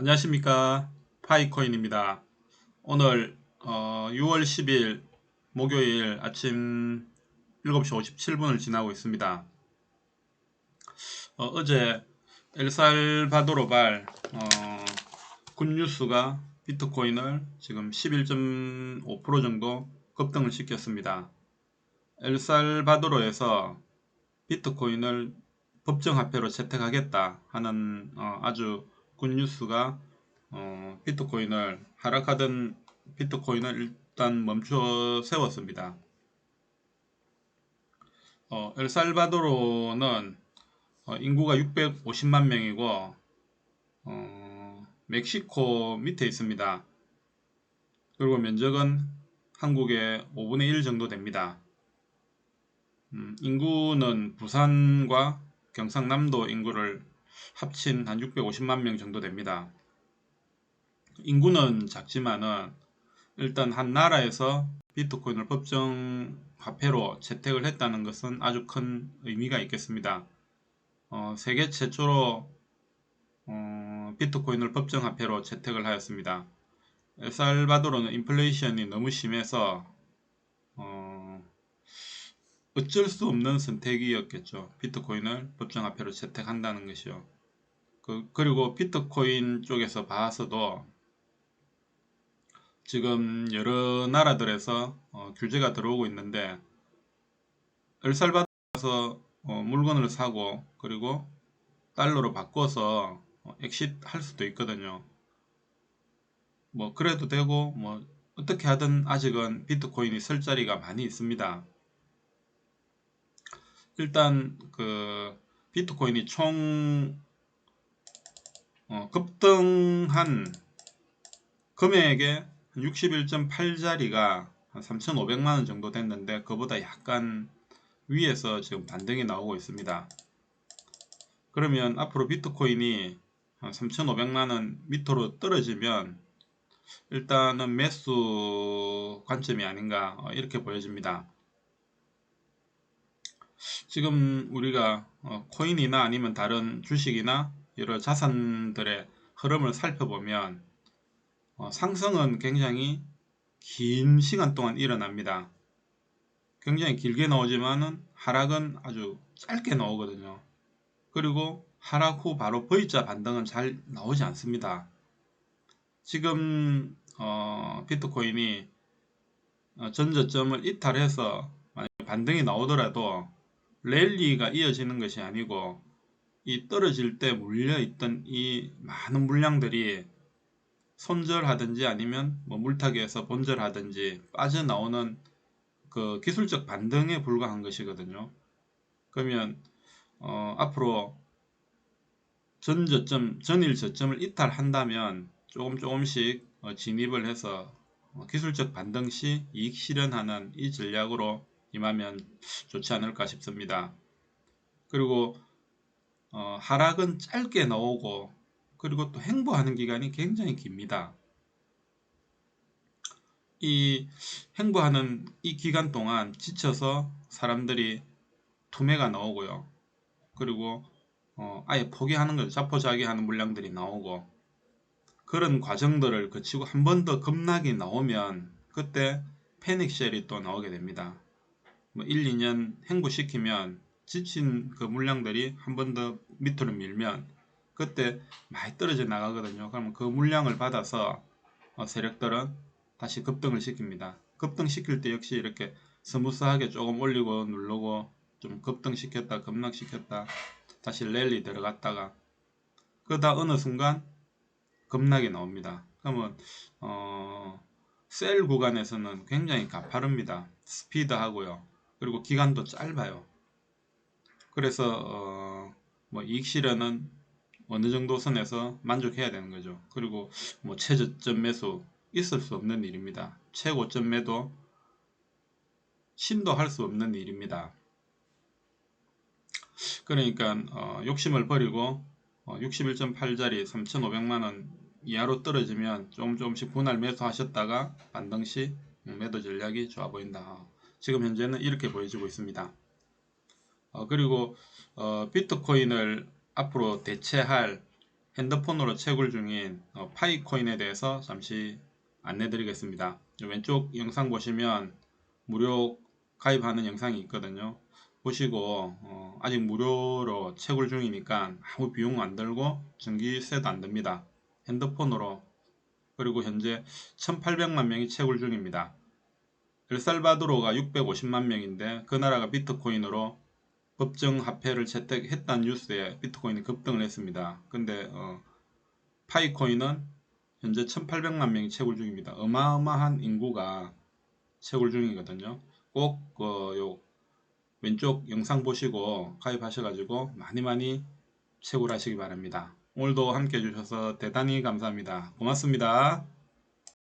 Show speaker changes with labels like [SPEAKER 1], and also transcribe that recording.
[SPEAKER 1] 안녕하십니까. 파이코인입니다. 오늘 어, 6월 10일 목요일 아침 7시 57분을 지나고 있습니다. 어, 제 엘살바도르발 어, 굿뉴스가 비트코인을 지금 11.5% 정도 급등을 시켰습니다. 엘살바도르에서 비트코인을 법정화폐로 채택하겠다 하는 어, 아주 굿뉴스가 어, 비트코인을 하락하던 비트코인을 일단 멈춰 세웠습니다. 어, 엘살바도르는 어, 인구가 650만 명이고 어, 멕시코 밑에 있습니다. 그리고 면적은 한국의 5분의 1 정도 됩니다. 음, 인구는 부산과 경상남도 인구를 합친 한 650만 명 정도 됩니다. 인구는 작지만은 일단 한 나라에서 비트코인을 법정 화폐로 채택을 했다는 것은 아주 큰 의미가 있겠습니다. 어, 세계 최초로 어, 비트코인을 법정 화폐로 채택을 하였습니다. 엘살바도르는 인플레이션이 너무 심해서 어, 어쩔 수 없는 선택이었겠죠. 비트코인을 법정화폐로 채택한다는 것이요. 그, 그리고 비트코인 쪽에서 봐서도 지금 여러 나라들에서 어, 규제가 들어오고 있는데 엘살바도르에서 어, 물건을 사고 그리고 달러로 바꿔서 어, 엑싯 할 수도 있거든요. 뭐 그래도 되고 뭐 어떻게 하든 아직은 비트코인이 설 자리가 많이 있습니다. 일단 그 비트코인이 총 어, 급등한 금액의 61.8자리가 한 3,500만원 정도 됐는데 그보다 약간 위에서 지금 반등이 나오고 있습니다. 그러면 앞으로 비트코인이 한 3,500만원 밑으로 떨어지면 일단은 매수 관점이 아닌가 어, 이렇게 보여집니다. 지금 우리가 어, 코인이나 아니면 다른 주식이나 여러 자산들의 흐름을 살펴보면 어, 상승은 굉장히 긴 시간 동안 일어납니다. 굉장히 길게 나오지만은 하락은 아주 짧게 나오거든요. 그리고 하락 후 바로 V자 반등은 잘 나오지 않습니다. 지금 어, 비트코인이 어, 전저점을 이탈해서 반등이 나오더라도 랠리가 이어지는 것이 아니고 이 떨어질 때 물려있던 이 많은 물량들이 손절하든지 아니면 뭐 물타기에서 본절하든지 빠져나오는 그 기술적 반등에 불과한 것이거든요. 그러면 어, 앞으로 전 저점, 전일 저점을 이탈한다면 조금 조금씩 어, 진입을 해서 어, 기술적 반등 시 이익 실현하는 이 전략으로 임하면 좋지 않을까 싶습니다. 그리고 어, 하락은 짧게 나오고 그리고 또 행보하는 기간이 굉장히 깁니다. 이 행보하는 이 기간 동안 지쳐서 사람들이 투매가 나오고요. 그리고 어, 아예 포기하는 거죠. 자포자기하는 물량들이 나오고 그런 과정들을 거치고 한 번 더 급락이 나오면 그때 패닉셀이 또 나오게 됩니다. 뭐 1, 2년 행보시키면 지친 그 물량들이 한 번 더 밑으로 밀면 그때 많이 떨어져 나가거든요. 그러면 그 물량을 받아서 어, 세력들은 다시 급등을 시킵니다. 급등시킬 때 역시 이렇게 스무스하게 조금 올리고 누르고 좀 급등시켰다 급락시켰다 다시 랠리 들어갔다가 그러다 어느 순간 급락이 나옵니다. 그러면 어, 셀 구간에서는 굉장히 가파릅니다. 스피드하고요. 그리고 기간도 짧아요. 그래서 어, 뭐 이익 실현은 어느 정도 선에서 만족해야 되는 거죠. 그리고 뭐 최저점 매수 있을 수 없는 일입니다. 최고점 매도 신도할 수 없는 일입니다. 그러니까 어, 욕심을 버리고 어, 61.8짜리 3,500만원 이하로 떨어지면 조금 조금씩 분할 매수하셨다가 반등 시 매도 전략이 좋아 보인다. 지금 현재는 이렇게 보여지고 있습니다. 어, 그리고 어, 비트코인을 앞으로 대체할 핸드폰으로 채굴 중인 어, 파이코인에 대해서 잠시 안내 드리겠습니다. 왼쪽 영상 보시면 무료 가입하는 영상이 있거든요. 보시고 어, 아직 무료로 채굴 중이니까 아무 비용 안 들고 전기세도 안 듭니다. 핸드폰으로 그리고 현재 1800만 명이 채굴 중입니다. 엘살바도르가 650만 명인데 그 나라가 비트코인으로 법정 화폐를 채택했다는 뉴스에 비트코인이 급등을 했습니다. 근데 어, 파이코인은 현재 1800만 명이 채굴 중입니다. 어마어마한 인구가 채굴 중이거든요. 꼭 어, 요 왼쪽 영상 보시고 가입하셔가지고 많이 많이 채굴하시기 바랍니다. 오늘도 함께 해주셔서 대단히 감사합니다. 고맙습니다.